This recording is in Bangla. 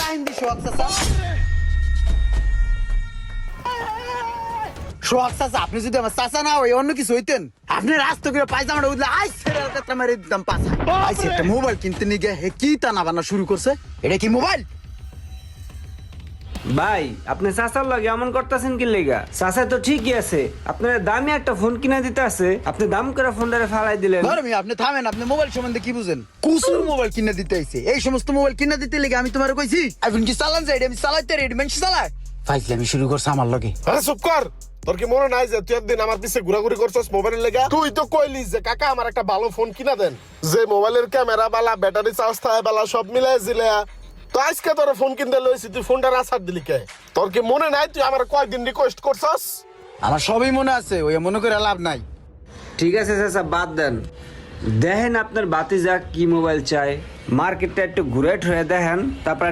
রাহিন দি সোহাগ চাচা সোহাগ চাচা আপনি যদি আমার চাচা না হয় অন্য কিছু হইতেন। আপনি রাস্তা করে পায়জামাটা উঠলে আই ছেড়ে কাতরা মেরে দিতাম পাশা আইসি একটা মোবাইল কিনতে নিয়ে হে কি টানা বানা শুরু করছে? এটা কি মোবাইল? ভাই আপনি চাচার লগে এমন করতেছেন কি লেগা? চাচা তো ঠিকই আছে। আপনার দামি একটা ফোন কিনে দিতে আছে। আপনি দাম করে ফোনটারে ফালাই দিলেন। ধর্মী আপনি থামেন আপনি মোবাইল সম্বন্ধে কি বুঝেন? কুসুর মোবাইল কিনে দিতে আইছে। এই সমস্ত মোবাইল কিনে দিতে লেগে আমি তোমার কইছি এখন কি চালান যাই আমি চালাইতে রেডি মানুষ চালায়। ফাইজলে আমি শুরু করছি আমার লগে। আরে চুপ কর। তোর কি মনে নাই যে তুই একদিন আমার পিছে ঘোরাঘুরি করছস মোবাইলের লেগে? তুই তো কইলি যে কাকা আমার একটা ভালো ফোন কিনা দেন। যে মোবাইলের ক্যামেরা বালা ব্যাটারি চার্জ থাকে বালা সব মিলাই জিলে তো আজকে তোর ফোন কিনতে লইছি তুই ফোনটা রাসার দিলি কে? তোর কি মনে নাই তুই আমার কয়েকদিন রিকোয়েস্ট করছস? আমার সবই মনে আছে ওই মনে করে লাভ নাই। ঠিক আছে চাচা বাদ দেন। দেখেন আপনার বাতিজা কি মোবাইল চাই মার্কেটটা একটু ঘুরে ঠুরে দেখেন তারপর